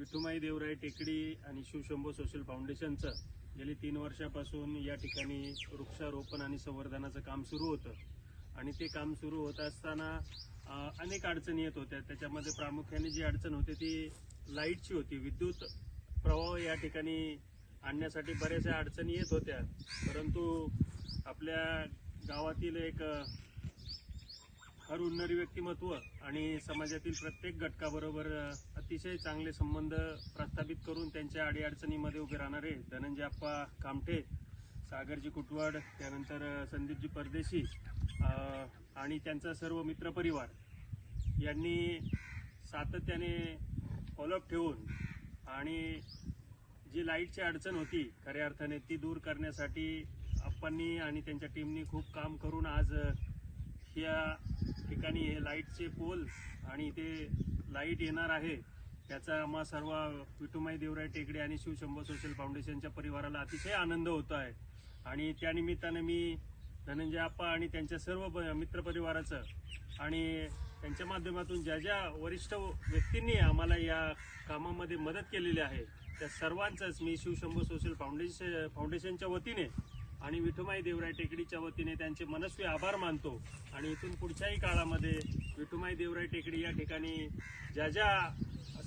विठुमाई देवराय टेकडी आणि शिवशंभो सोशल फाउंडेशनचं गेली तीन वर्षापासून या ठिकाणी वृक्षारोपण आणि संवर्धनाचं काम सुरू होतं. आणि ते काम सुरू होत असताना अनेक अडचणी येत होत्या. त्याच्यामध्ये प्रामुख्याने जी अडचण होती ती लाईटची होती. विद्युत प्रवाह या ठिकाणी आणण्यासाठी बऱ्याचशा अडचणी येत होत्या. परंतु आपल्या गावातील एक फार हर उन्नरी व्यक्तिमत्व आणि समाजातील प्रत्येक घटकाबरोबर अतिशय चांगले संबंध प्रस्थापित करून त्यांच्या अडीअडचणीमध्ये उभे राहणारे धनंजय अप्पा कामठे सागरजी कुटवाड त्यानंतर संदीपजी परदेशी आणि त्यांचा सर्व मित्रपरिवार यांनी सातत्याने फॉलोअप ठेवून आणि जी लाईटची अडचण होती खऱ्या अर्थाने ती दूर करण्यासाठी अप्पांनी आणि त्यांच्या टीमनी खूप काम करून आज या ठिकाणी हे लाईटचे पोल आणि ते लाइट येणार आहे त्याचा आम्हा सर्व विठुमाई देवराय टेकडे आणि शिवशंभो सोशल फाउंडेशनच्या परिवाराला अतिशय आनंद होतो आहे. आणि त्यानिमित्तानं मी धनंजय आप्पा आणि त्यांच्या सर्व ब- मित्रपरिवाराचं आणि त्यांच्या माध्यमातून ज्या ज्या वरिष्ठ व्यक्तींनी आम्हाला या कामामध्ये मदत केलेली आहे त्या सर्वांचंच मी शिवशंभो सोशल फाउंडेशन फाउंडेशनच्या वतीने आणि विठुमाई देवराय टेकडीच्या वतीने त्यांचे मनस्वी आभार मानतो. आणि इथून पुढच्याही काळामध्ये विठुमाई देवराय टेकडी या ठिकाणी ज्या ज्या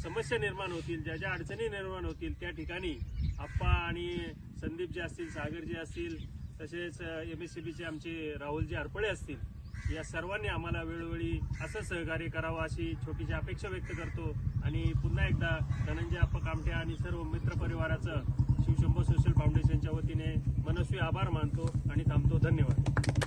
समस्या निर्माण होतील ज्या ज्या अडचणी निर्माण होतील त्या ठिकाणी आप्पा आणि संदीप जे असतील सागर जे असतील तसेच एम एस सी बीचे आमचे राहुलजी हरपळे असतील या सर्वांनी आम्हाला वेळोवेळी असं सहकार्य करावं अशी छोटीशी अपेक्षा व्यक्त करतो. आणि पुन्हा एकदा धनंजय अप्पा कामठे आणि सर्व मित्रपरिवाराचं शिवशंभो सोशल फाउंडेशन आभार मानतो आणि थांबतो. धन्यवाद.